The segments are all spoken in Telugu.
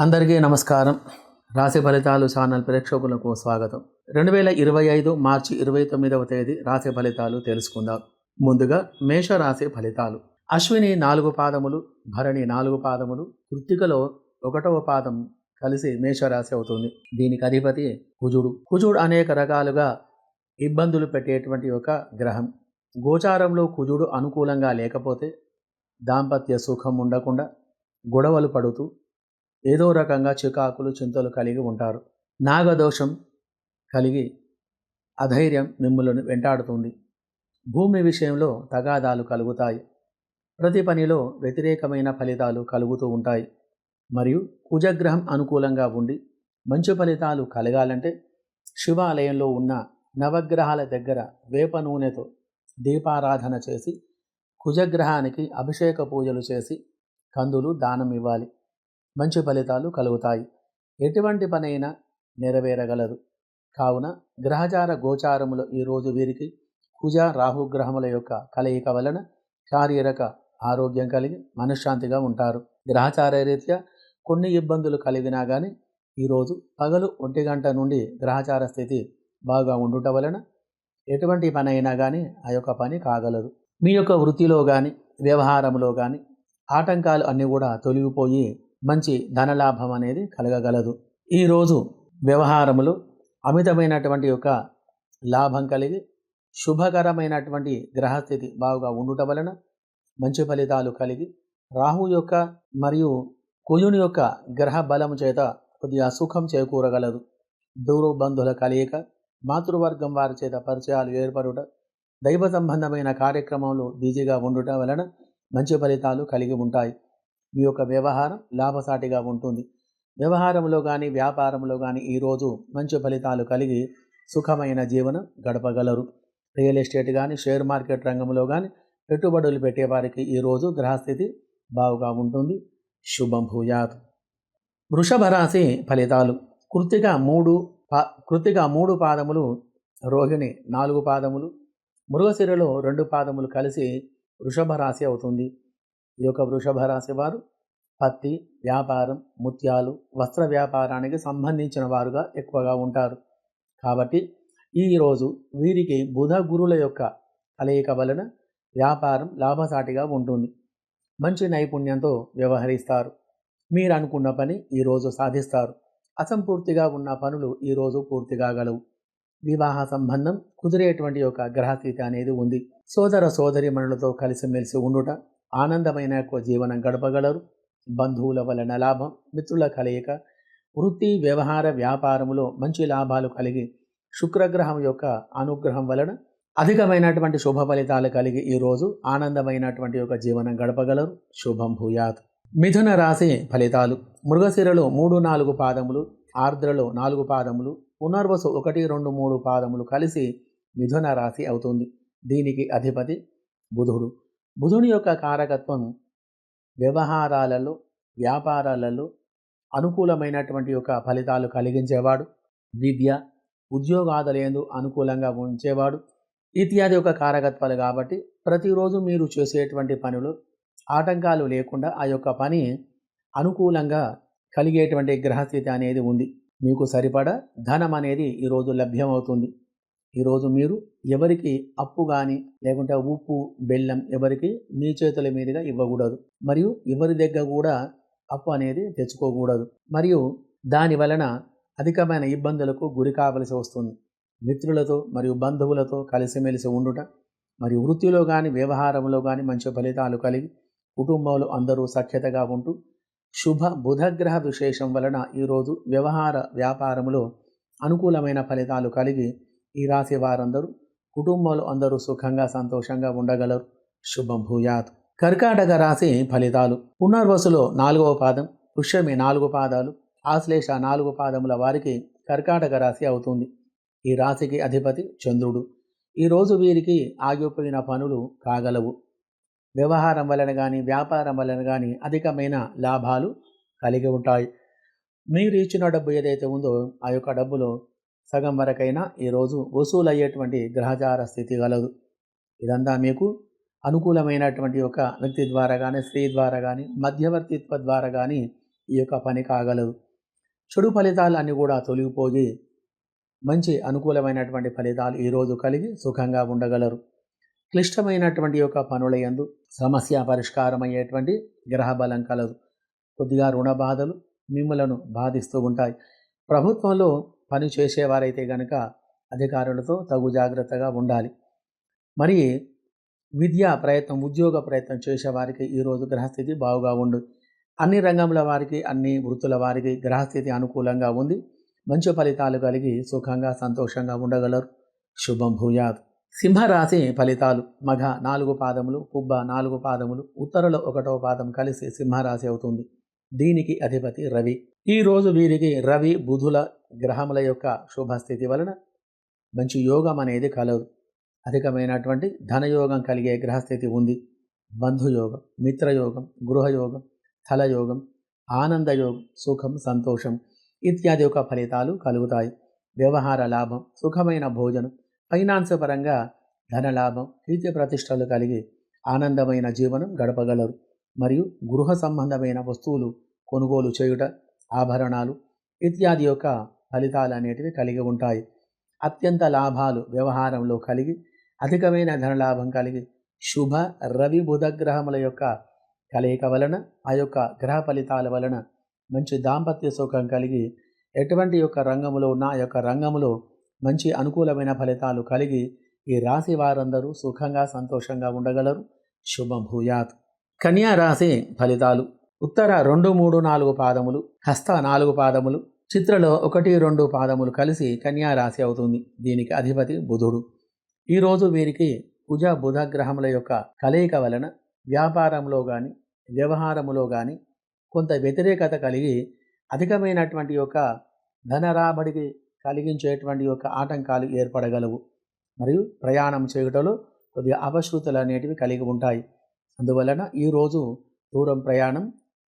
అందరికీ నమస్కారం. రాశి ఫలితాలు ఛానల్ ప్రేక్షకులకు స్వాగతం. రెండు వేల ఇరవై ఐదు మార్చి ఇరవై తొమ్మిదవ తేదీ రాశి ఫలితాలు తెలుసుకుందాం. ముందుగా మేషరాశి ఫలితాలు. అశ్విని నాలుగు పాదములు భరణి నాలుగు పాదములు కృత్తికలో ఒకటవ పాదం కలిసి మేషరాశి అవుతుంది. దీనికి అధిపతి కుజుడు. కుజుడు అనేక రకాలుగా ఇబ్బందులు పెట్టేటువంటి ఒక గ్రహం. గోచారంలో కుజుడు అనుకూలంగా లేకపోతే దాంపత్య సుఖం ఉండకుండా గొడవలు పడుతూ ఏదో రకంగా చికాకులు చింతలు కలిగి ఉంటారు. నాగదోషం కలిగి అధైర్యం మిమ్మల్ని వెంటాడుతుంది. భూమి విషయంలో తగాదాలు కలుగుతాయి. ప్రతి పనిలో వ్యతిరేకమైన ఫలితాలు కలుగుతూ ఉంటాయి. మరియు కుజగ్రహం అనుకూలంగా ఉండి మంచి ఫలితాలు కలగాలంటే శివాలయంలో ఉన్న నవగ్రహాల దగ్గర వేప నూనెతో దీపారాధన చేసి కుజగ్రహానికి అభిషేక పూజలు చేసి కందులు దానం ఇవ్వాలి. మంచి ఫలితాలు కలుగుతాయి. ఎటువంటి పనైనా నెరవేరగలదు. కావున గ్రహచార గోచారములు ఈరోజు వీరికి కుజ రాహుగ్రహముల యొక్క కలయిక వలన శారీరక ఆరోగ్యం కలిగి మనశ్శాంతిగా ఉంటారు. గ్రహచార రీత్యా కొన్ని ఇబ్బందులు కలిగినా కానీ ఈరోజు పగలు ఒంటి గంట నుండి గ్రహచార స్థితి బాగా ఉండుట వలన ఎటువంటి పని అయినా కానీ ఆ యొక్క పని కాగలదు. మీ యొక్క వృత్తిలో కానీ వ్యవహారంలో కానీ ఆటంకాలు అన్నీ కూడా తొలగిపోయి మంచి ధనలాభం అనేది కలగగలదు. ఈరోజు వ్యవహారములు అమితమైనటువంటి యొక్క లాభం కలిగి శుభకరమైనటువంటి గ్రహస్థితి బాగా ఉండుట వలన మంచి ఫలితాలు కలిగి రాహు యొక్క మరియు కుజుని యొక్క గ్రహ బలము చేత కొద్దిగా సుఖం చేకూరగలదు. దూరబంధుల కలయిక మాతృవర్గం వారి చేత పరిచయాలు ఏర్పడుట దైవ సంబంధమైన కార్యక్రమంలో బిజీగా ఉండుట వలన మంచి ఫలితాలు కలిగి ఉంటాయి. మీ యొక్క వ్యవహారం లాభసాటిగా ఉంటుంది. వ్యవహారంలో కానీ వ్యాపారంలో కానీ ఈరోజు మంచి ఫలితాలు కలిగి సుఖమైన జీవనం గడపగలరు. రియల్ ఎస్టేట్ కానీ షేర్ మార్కెట్ రంగంలో కానీ పెట్టుబడులు పెట్టేవారికి ఈరోజు గ్రహస్థితి బాగుగా ఉంటుంది. శుభం భూయాత్. వృషభ రాశి ఫలితాలు. కృతిక మూడు పా కృతిక మూడు పాదములు రోహిణి నాలుగు పాదములు మృగశిరలో రెండు పాదములు కలిసి వృషభ రాశి అవుతుంది. ఈ యొక్క వృషభ రాశి వారు పత్తి వ్యాపారం ముత్యాలు వస్త్ర వ్యాపారానికి సంబంధించిన వారుగా ఎక్కువగా ఉంటారు. కాబట్టి ఈరోజు వీరికి బుధ గురుల యొక్క కలయిక వలన వ్యాపారం లాభసాటిగా ఉంటుంది. మంచి నైపుణ్యంతో వ్యవహరిస్తారు. మీరు అనుకున్న పని ఈరోజు సాధిస్తారు. అసంపూర్తిగా ఉన్న పనులు ఈరోజు పూర్తి కాగలవు వివాహ సంబంధం కుదిరేటువంటి యొక్క గ్రహస్థితి అనేది ఉంది. సోదర సోదరి మనులతో కలిసిమెలిసి ఉండుట ఆనందమైన యొక్క జీవనం గడపగలరు. బంధువుల వలన లాభం మిత్రుల కలయిక వృత్తి వ్యవహార వ్యాపారములో మంచి లాభాలు కలిగి శుక్రగ్రహం యొక్క అనుగ్రహం వలన అధికమైనటువంటి శుభ ఫలితాలు కలిగి ఈరోజు ఆనందమైనటువంటి యొక్క జీవనం గడపగలరు. శుభం భూయాత్. మిథున రాశి ఫలితాలు. మృగశిరలో మూడు నాలుగు పాదములు ఆర్ద్రలో నాలుగు పాదములు పునర్వసు ఒకటి రెండు మూడు పాదములు కలిసి మిథున రాశి అవుతుంది. దీనికి అధిపతి బుధుడు. బుధుని యొక్క కారకత్వం వ్యవహారాలలో వ్యాపారాలలో అనుకూలమైనటువంటి యొక్క ఫలితాలు కలిగించేవాడు విద్య ఉద్యోగాదులందు అనుకూలంగా ఉంచేవాడు ఇత్యాది ఒక కారకత్వాలు కాబట్టి ప్రతిరోజు మీరు చేసేటువంటి పనులు ఆటంకాలు లేకుండా ఆ యొక్క పని అనుకూలంగా కలిగేటువంటి గ్రహస్థితి అనేది ఉంది. మీకు సరిపడా ధనం అనేది ఈరోజు లభ్యమవుతుంది. ఈరోజు మీరు ఎవరికి అప్పు కానీ లేకుంటే ఉప్పు బెల్లం ఎవరికి మీ చేతుల మీదుగా ఇవ్వకూడదు. మరియు ఎవరి దగ్గర కూడా అప్పు అనేది తెచ్చుకోకూడదు. మరియు దాని వలన అధికమైన ఇబ్బందులకు గురి కావలసి వస్తుంది. మిత్రులతో మరియు బంధువులతో కలిసిమెలిసి ఉండుట మరియు వృత్తిలో కానీ వ్యవహారంలో కానీ మంచి ఫలితాలు కలిగి కుటుంబంలో అందరూ సఖ్యతగా ఉంటూ శుభ బుధగ్రహ విశేషం వలన ఈరోజు వ్యవహార వ్యాపారంలో అనుకూలమైన ఫలితాలు కలిగి ఈ రాశి వారందరూ కుటుంబంలో అందరూ సుఖంగా సంతోషంగా ఉండగలరు. శుభం భూయాత్. కర్కాటక రాశి ఫలితాలు. పునర్వసులో నాలుగవ పాదం పుష్యమి నాలుగు పాదాలు ఆశ్లేష నాలుగు పాదముల వారికి కర్కాటక రాశి అవుతుంది. ఈ రాశికి అధిపతి చంద్రుడు. ఈరోజు వీరికి ఆగిపోయిన పనులు కాగలవు. వ్యవహారం వలన కానీ వ్యాపారం వలన కానీ అధికమైన లాభాలు కలిగి ఉంటాయి. మీరు ఇచ్చిన డబ్బు ఏదైతే ఉందో ఆ యొక్క డబ్బులో సగం వరకైనా ఈరోజు వసూలయ్యేటువంటి గ్రహచార స్థితి కలదు ఇదంతా మీకు అనుకూలమైనటువంటి ఒక వ్యక్తి ద్వారా కానీ స్త్రీ ద్వారా కానీ మధ్యవర్తిత్వ ద్వారా కానీ ఈ యొక్క పని కాగలదు. చెడు ఫలితాలు అన్నీ కూడా తొలగిపోయి మంచి అనుకూలమైనటువంటి ఫలితాలు ఈరోజు కలిగి సుఖంగా ఉండగలరు. క్లిష్టమైనటువంటి యొక్క పనుల యందు సమస్య పరిష్కారం అయ్యేటువంటి గ్రహ బలం కలదు. కొద్దిగా రుణ బాధలు మిమ్మలను బాధిస్తూ ఉంటాయి. ప్రభుత్వంలో పని చేసేవారైతే గనక అధికారులతో తగు జాగ్రత్తగా ఉండాలి. మరి విద్యా ప్రయత్నం ఉద్యోగ ప్రయత్నం చేసేవారికి ఈరోజు గ్రహస్థితి బాగుగా ఉండు. అన్ని రంగముల వారికి అన్ని వృత్తుల వారికి గ్రహస్థితి అనుకూలంగా ఉంది. మంచి ఫలితాలు కలిగి సుఖంగా సంతోషంగా ఉండగలరు. శుభం భూయాత్. సింహరాశి ఫలితాలు. మఘ నాలుగు పాదములు కుబ్బ నాలుగు పాదములు ఉత్తరలో ఒకటవ పాదం కలిసి సింహరాశి అవుతుంది. దీనికి అధిపతి రవి. ఈ రోజు వీరికి రవి బుధుల గ్రహముల యొక్క శుభస్థితి వలన మంచి యోగం అనేది కలదు. అధికమైనటువంటి ధనయోగం కలిగే గ్రహస్థితి ఉంది. బంధుయోగం మిత్రయోగం గృహయోగం స్థలయోగం ఆనందయోగం సుఖం సంతోషం ఇత్యాది యొక్క ఫలితాలు కలుగుతాయి. వ్యవహార లాభం సుఖమైన భోజనం ఫైనాన్స్ పరంగా ధనలాభం కీర్తి ప్రతిష్టలు కలిగి ఆనందమైన జీవనం గడపగలరు. మరియు గృహ సంబంధమైన వస్తువులు కొనుగోలు చేయుట ఆభరణాలు ఇత్యాది యొక్క ఫలితాలు అనేటివి కలిగి ఉంటాయి. అత్యంత లాభాలు వ్యవహారంలో కలిగి అధికమైన ధనలాభం కలిగి శుభ రవి బుధ గ్రహముల యొక్క కలయిక వలన ఆ యొక్క గ్రహ ఫలితాల వలన మంచి దాంపత్య సుఖం కలిగి ఎటువంటి యొక్క రంగములో ఉన్న ఆ యొక్క రంగములో మంచి అనుకూలమైన ఫలితాలు కలిగి ఈ రాశి వారందరూ సుఖంగా సంతోషంగా ఉండగలరు. శుభభూయాత్ కన్యా రాశి ఫలితాలు. ఉత్తర రెండు మూడు నాలుగు పాదములు హస్త నాలుగు పాదములు చిత్రలో ఒకటి రెండు పాదములు కలిసి కన్యా రాశి అవుతుంది. దీనికి అధిపతి బుధుడు. ఈరోజు వీరికి కుజ బుధ గ్రహముల యొక్క కలయిక వలన వ్యాపారంలో కానీ వ్యవహారములో కానీ కొంత వ్యతిరేకత కలిగి అధికమైనటువంటి యొక్క ధనరాబడికి కలిగించేటువంటి యొక్క ఆటంకాలు ఏర్పడగలవు. మరియు ప్రయాణం చేయుటలో కొద్దిగా అపశృతులు అనేటివి కలిగి ఉంటాయి. అందువలన ఈరోజు దూరం ప్రయాణం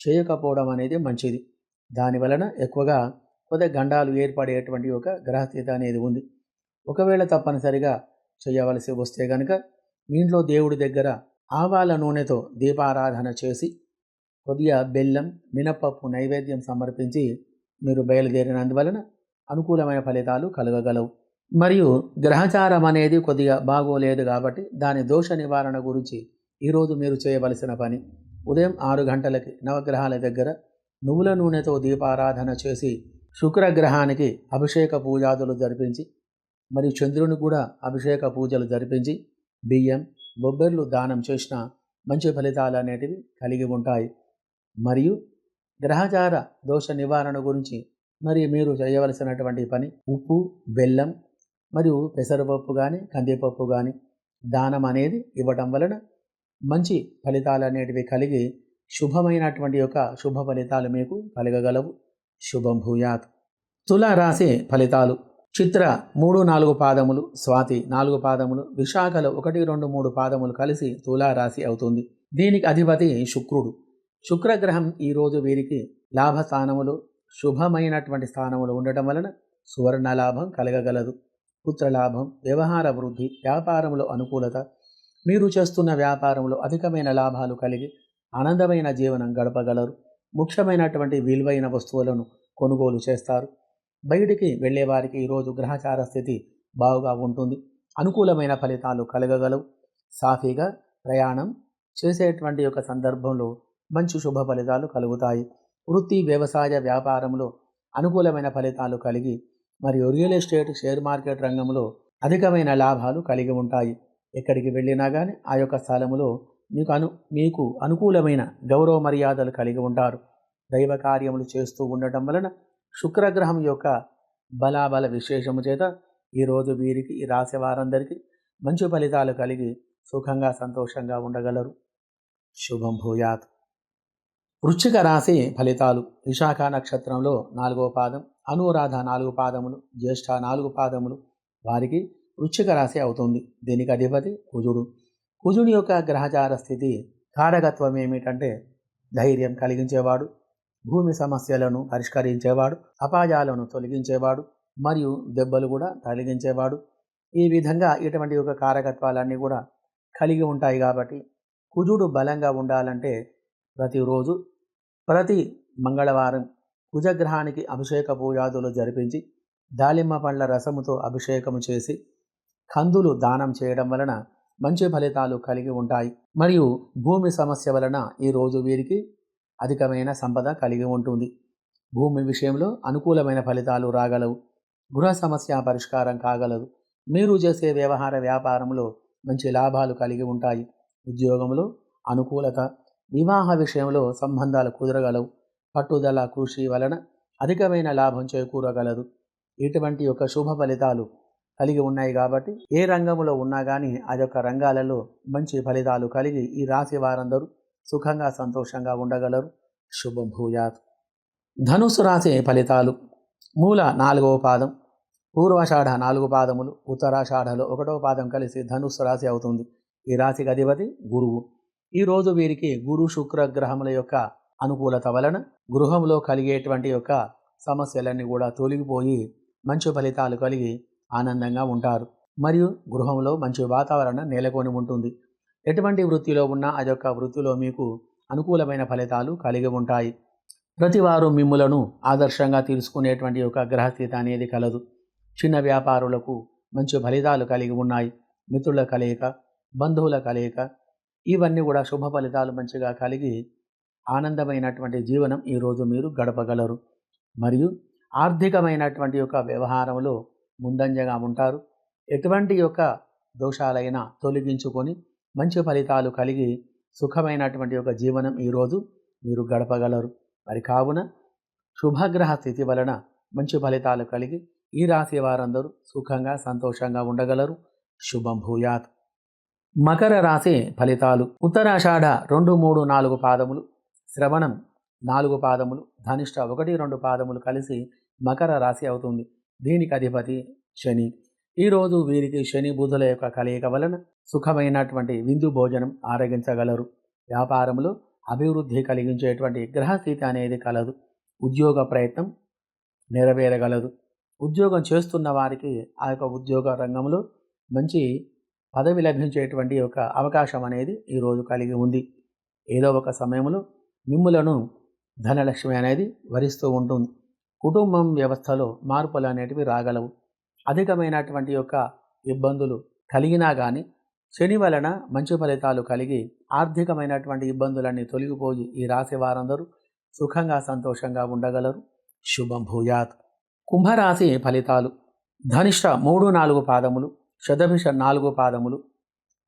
చేయకపోవడం అనేది మంచిది. దాని వలన ఎక్కువగా కొద్దిగా గండాలు ఏర్పడేటువంటి ఒక గ్రహస్థితి అనేది ఉంది. ఒకవేళ తప్పనిసరిగా చేయవలసి వస్తే కనుక మీ ఇంట్లో దేవుడి దగ్గర ఆవాల నూనెతో దీపారాధన చేసి కొద్దిగా బెల్లం మినపప్పు నైవేద్యం సమర్పించి మీరు బయలుదేరినందువలన అనుకూలమైన ఫలితాలు కలగగలవు. మరియు గ్రహచారం అనేది కొద్దిగా బాగోలేదు కాబట్టి దాని దోష నివారణ గురించి ఈరోజు మీరు చేయవలసిన పని. ఉదయం ఆరు గంటలకి నవగ్రహాల దగ్గర నువ్వుల నూనెతో దీపారాధన చేసి శుక్రగ్రహానికి అభిషేక పూజాదులు జరిపించి మరియు చంద్రుని కూడా అభిషేక పూజలు జరిపించి బియ్యం బొబ్బెర్లు దానం చేసిన మంచి ఫలితాలు అనేటివి కలిగి ఉంటాయి. మరియు గ్రహచార దోష నివారణ గురించి మరి మీరు చేయవలసినటువంటి పని ఉప్పు బెల్లం మరియు పెసరపప్పు కానీ కందిపప్పు కానీ దానం అనేది ఇవ్వటం వలన మంచి ఫలితాలు అనేటివి కలిగి శుభమైనటువంటి యొక్క శుభ ఫలితాలు మీకు కలగగలవు. శుభం భూయాత్. తులా రాశి ఫలితాలు. చిత్ర మూడు నాలుగు పాదములు స్వాతి నాలుగు పాదములు విశాఖలో ఒకటి రెండు మూడు పాదములు కలిసి తులా రాశి అవుతుంది. దీనికి అధిపతి శుక్రుడు. శుక్రగ్రహం ఈరోజు వీరికి లాభ స్థానములు శుభమైనటువంటి స్థానములు ఉండటం వలన సువర్ణ లాభం కలగగలదు. పుత్రలాభం వ్యవహార వృద్ధి వ్యాపారంలో అనుకూలత మీరు చేస్తున్న వ్యాపారంలో అధికమైన లాభాలు కలిగి ఆనందమైన జీవనం గడపగలరు. ముఖ్యమైనటువంటి విలువైన వస్తువులను కొనుగోలు చేస్తారు. బయటికి వెళ్ళేవారికి ఈరోజు గ్రహచార స్థితి బాగుగా ఉంటుంది. అనుకూలమైన ఫలితాలు కలగగలవు. సాఫీగా ప్రయాణం చేసేటువంటి యొక్క సందర్భంలో మంచి శుభ ఫలితాలు కలుగుతాయి. వృత్తి వ్యవసాయ వ్యాపారంలో అనుకూలమైన ఫలితాలు కలిగి మరియు రియల్ ఎస్టేట్ షేర్ మార్కెట్ రంగంలో అధికమైన లాభాలు కలిగి ఉంటాయి. ఎక్కడికి వెళ్ళినా కానీ ఆ యొక్క స్థలంలో మీకు అను మీకు అనుకూలమైన గౌరవ మర్యాదలు కలిగి ఉంటారు. దైవ కార్యములు చేస్తూ ఉండటం వలన శుక్రగ్రహం యొక్క బలాబల విశేషము చేత ఈరోజు వీరికి ఈ రాశి వారందరికీ మంచి ఫలితాలు కలిగి సుఖంగా సంతోషంగా ఉండగలరు. శుభం భూయాత్. వృశ్చిక రాశి ఫలితాలు. విశాఖ నక్షత్రంలో నాలుగో పాదం అనురాధ నాలుగు పాదములు జ్యేష్ఠ నాలుగు పాదములు వారికి వృశ్చిక రాశి అవుతుంది. దీనికి అధిపతి కుజుడు. కుజుని యొక్క గ్రహచార స్థితి కారకత్వం ఏమిటంటే ధైర్యం కలిగించేవాడు భూమి సమస్యలను పరిష్కరించేవాడు అపాయాలను తొలగించేవాడు మరియు దెబ్బలు కూడా తొలగించేవాడు. ఈ విధంగా ఇటువంటి యొక్క కారకత్వాలన్నీ కూడా కలిగి ఉంటాయి కాబట్టి కుజుడు బలంగా ఉండాలంటే ప్రతిరోజు ప్రతి మంగళవారం కుజగ్రహానికి అభిషేక పూజాదులు జరిపించి దాలిమ్మ పండ్ల రసముతో అభిషేకము చేసి కందులు దానం చేయడం వలన మంచి ఫలితాలు కలిగి ఉంటాయి. మరియు భూమి సమస్య వలన ఈ రోజు వీరికి అధికమైన సంపద కలిగి ఉంటుంది. భూమి విషయంలో అనుకూలమైన ఫలితాలు రాగలవు. గృహ సమస్య పరిష్కారం కాగలదు. మీరు చేసే వ్యవహార వ్యాపారంలో మంచి లాభాలు కలిగి ఉంటాయి. ఉద్యోగంలో అనుకూలత వివాహ విషయంలో సంబంధాలు కుదరగలవు. పట్టుదల కృషి వలన అధికమైన లాభం చేకూరగలదు. ఇటువంటి యొక్క శుభ ఫలితాలు కలిగి ఉన్నాయి కాబట్టి ఏ రంగంలో ఉన్నా కానీ ఆ యొక్క రంగాలలో మంచి ఫలితాలు కలిగి ఈ రాశి వారందరూ సుఖంగా సంతోషంగా ఉండగలరు. శుభం భూయాత్. ధనుసు రాశి ఫలితాలు. మూల నాలుగవ పాదం. పూర్వాషాఢ నాలుగు పాదములు. ఉత్తరాషాఢలో ఒకటవ పాదం కలిసి ధనుస్సు రాశి అవుతుంది. ఈ రాశికి అధిపతి గురువు. ఈరోజు వీరికి గురు శుక్ర గ్రహముల యొక్క అనుకూలత వలన గృహంలో కలిగేటువంటి యొక్క సమస్యలన్నీ కూడా తొలగిపోయి మంచి ఫలితాలు కలిగి ఆనందంగా ఉంటారు. మరియు గృహంలో మంచి వాతావరణం నెలకొని ఉంటుంది. ఎటువంటి వృత్తిలో ఉన్నా అదొక వృత్తిలో మీకు అనుకూలమైన ఫలితాలు కలిగి ఉంటాయి. ప్రతివారు మిమ్ములను ఆదర్శంగా తీసుకునేటువంటి ఒక గ్రహస్థిత అనేది కలదు. చిన్న వ్యాపారులకు మంచి ఫలితాలు కలిగి ఉన్నాయి. మిత్రుల కలయిక బంధువుల కలయిక ఇవన్నీ కూడా శుభ ఫలితాలు మంచిగా కలిగి ఆనందమైనటువంటి జీవనం ఈరోజు మీరు గడపగలరు. మరియు ఆర్థికమైనటువంటి యొక్క వ్యవహారంలో ముందంజగా ఉంటారు. ఎటువంటి యొక్క దోషాలైనా తొలగించుకొని మంచి ఫలితాలు కలిగి సుఖమైనటువంటి ఒక జీవనం ఈరోజు మీరు గడపగలరు. మరి కావున శుభగ్రహ స్థితి వలన మంచి ఫలితాలు కలిగి ఈ రాశి వారందరూ సుఖంగా సంతోషంగా ఉండగలరు. శుభం భూయాత్. మకర రాశి ఫలితాలు. ఉత్తరాషాఢ రెండు మూడు నాలుగు పాదములు. శ్రవణం నాలుగు పాదములు. ధనిష్ట ఒకటి రెండు పాదములు కలిసి మకర రాశి అవుతుంది. దీనికి అధిపతి శని. ఈరోజు వీరికి శని బుధుల యొక్క కలయిక వలన సుఖమైనటువంటి విందు భోజనం ఆరగించగలరు. వ్యాపారంలో అభివృద్ధి కలిగించేటువంటి గ్రహస్థితి అనేది కలదు. ఉద్యోగ ప్రయత్నం నెరవేరగలదు. ఉద్యోగం చేస్తున్న వారికి ఆ యొక్క ఉద్యోగ రంగంలో మంచి పదవి లభించేటువంటి ఒక అవకాశం అనేది ఈరోజు కలిగి ఉంది. ఏదో ఒక సమయంలో మిమ్ములను ధనలక్ష్మి అనేది వరిస్తూ ఉంటుంది. కుటుంబం వ్యవస్థలో మార్పులు అనేటివి రాగలవు. అధికమైనటువంటి యొక్క ఇబ్బందులు కలిగినా కానీ శని వలన మంచి ఫలితాలు కలిగి ఆర్థికమైనటువంటి ఇబ్బందులన్నీ తొలగిపోయి ఈ రాశి వారందరూ సుఖంగా సంతోషంగా ఉండగలరు. శుభం భూయాత్. కుంభరాశి ఫలితాలు. ధనిష్ట మూడు నాలుగు పాదములు శతభిష నాలుగు పాదములు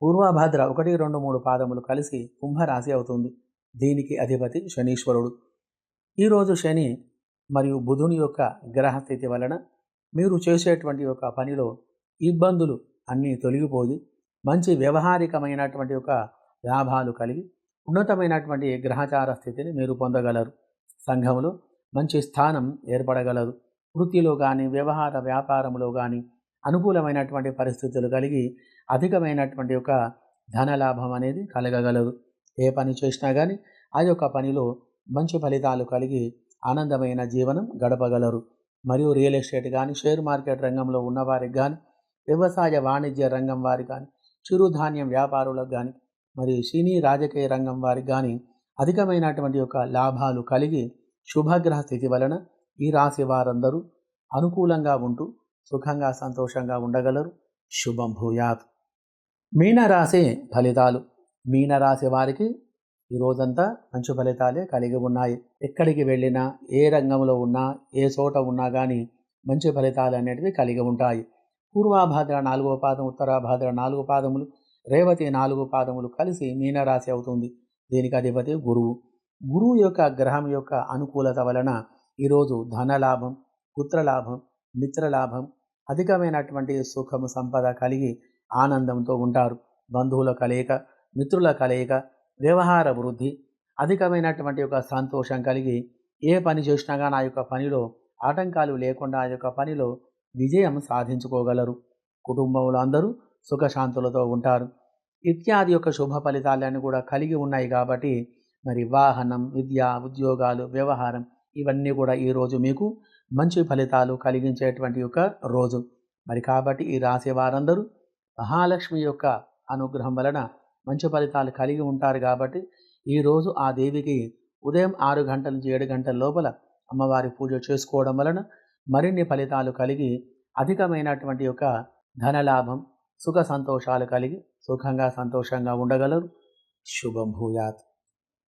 పూర్వభద్ర ఒకటి రెండు మూడు పాదములు కలిసి కుంభరాశి అవుతుంది. దీనికి అధిపతి శనీశ్వరుడు. ఈరోజు శని మరియు బుధుని యొక్క గ్రహస్థితి వలన మీరు చేసేటువంటి యొక్క పనిలో ఇబ్బందులు అన్నీ తొలగిపోయి మంచి వ్యవహారికమైనటువంటి ఒక లాభాలు కలిగి ఉన్నతమైనటువంటి గ్రహచార స్థితిని మీరు పొందగలరు. సంఘంలో మంచి స్థానం ఏర్పడగలదు వృత్తిలో కానీ వ్యవహార వ్యాపారంలో కానీ అనుకూలమైనటువంటి పరిస్థితులు కలిగి అధికమైనటువంటి ఒక ధన లాభం అనేది కలగగలదు ఏ పని చేసినా కానీ ఆ యొక్క పనిలో మంచి ఫలితాలు కలిగి ఆనందమైన జీవనం గడపగలరు. మరియు రియల్ ఎస్టేట్ కానీ షేర్ మార్కెట్ రంగంలో ఉన్నవారికి కానీ వ్యవసాయ వాణిజ్య రంగం వారికి కానీ చిరుధాన్యం వ్యాపారులకు కానీ మరియు సినీ రాజకీయ రంగం వారికి కానీ అధికమైనటువంటి యొక్క లాభాలు కలిగి శుభగ్రహ స్థితి వలన ఈ రాశి వారందరూ అనుకూలంగా ఉంటూ సుఖంగా సంతోషంగా ఉండగలరు. శుభం భూయాత్. మీనరాశి ఫలితాలు. మీనరాశి వారికి ఈ రోజంతా మంచి ఫలితాలే కలిగి ఉన్నాయి. ఎక్కడికి వెళ్ళినా ఏ రంగంలో ఉన్నా ఏ చోట ఉన్నా కానీ మంచి ఫలితాలు అనేటివి కలిగి ఉంటాయి. పూర్వాభాద్ర నాలుగో పాదం ఉత్తరాభాద్ర నాలుగు పాదములు రేవతి నాలుగు పాదములు కలిసి మీనరాశి అవుతుంది. దీనికి అధిపతి గురువు. గురువు యొక్క గ్రహం యొక్క అనుకూలత వలన ఈరోజు ధనలాభం పుత్రలాభం మిత్రలాభం అధికమైనటువంటి సుఖము సంపద కలిగి ఆనందంతో ఉంటారు. బంధువుల కలయిక మిత్రుల కలయిక వ్యవహార వృద్ధి అధికమైనటువంటి ఒక సంతోషం కలిగి ఏ పని చేసినా కానీ ఆ యొక్క పనిలో ఆటంకాలు లేకుండా ఆ యొక్క పనిలో విజయం సాధించుకోగలరు. కుటుంబంలో అందరూ సుఖశాంతులతో ఉంటారు. ఇత్యాది యొక్క శుభ ఫలితాలన్నీ కూడా కలిగి ఉన్నాయి కాబట్టి మరి వాహనం విద్య ఉద్యోగాలు వ్యవహారం ఇవన్నీ కూడా ఈరోజు మీకు మంచి ఫలితాలు కలిగించేటువంటి ఒక రోజు. మరి కాబట్టి ఈ రాసే వారందరూ మహాలక్ష్మి యొక్క అనుగ్రహం వలన మంచి ఫలితాలు కలిగి ఉంటారు కాబట్టి ఈరోజు ఆ దేవికి ఉదయం ఆరు గంటల నుంచి ఏడు గంటల లోపల అమ్మవారి పూజ చేసుకోవడం వలన మరిన్ని ఫలితాలు కలిగి అధికమైనటువంటి యొక్క ధనలాభం సుఖ సంతోషాలు కలిగి సుఖంగా సంతోషంగా ఉండగలరు. శుభం భూయాత్.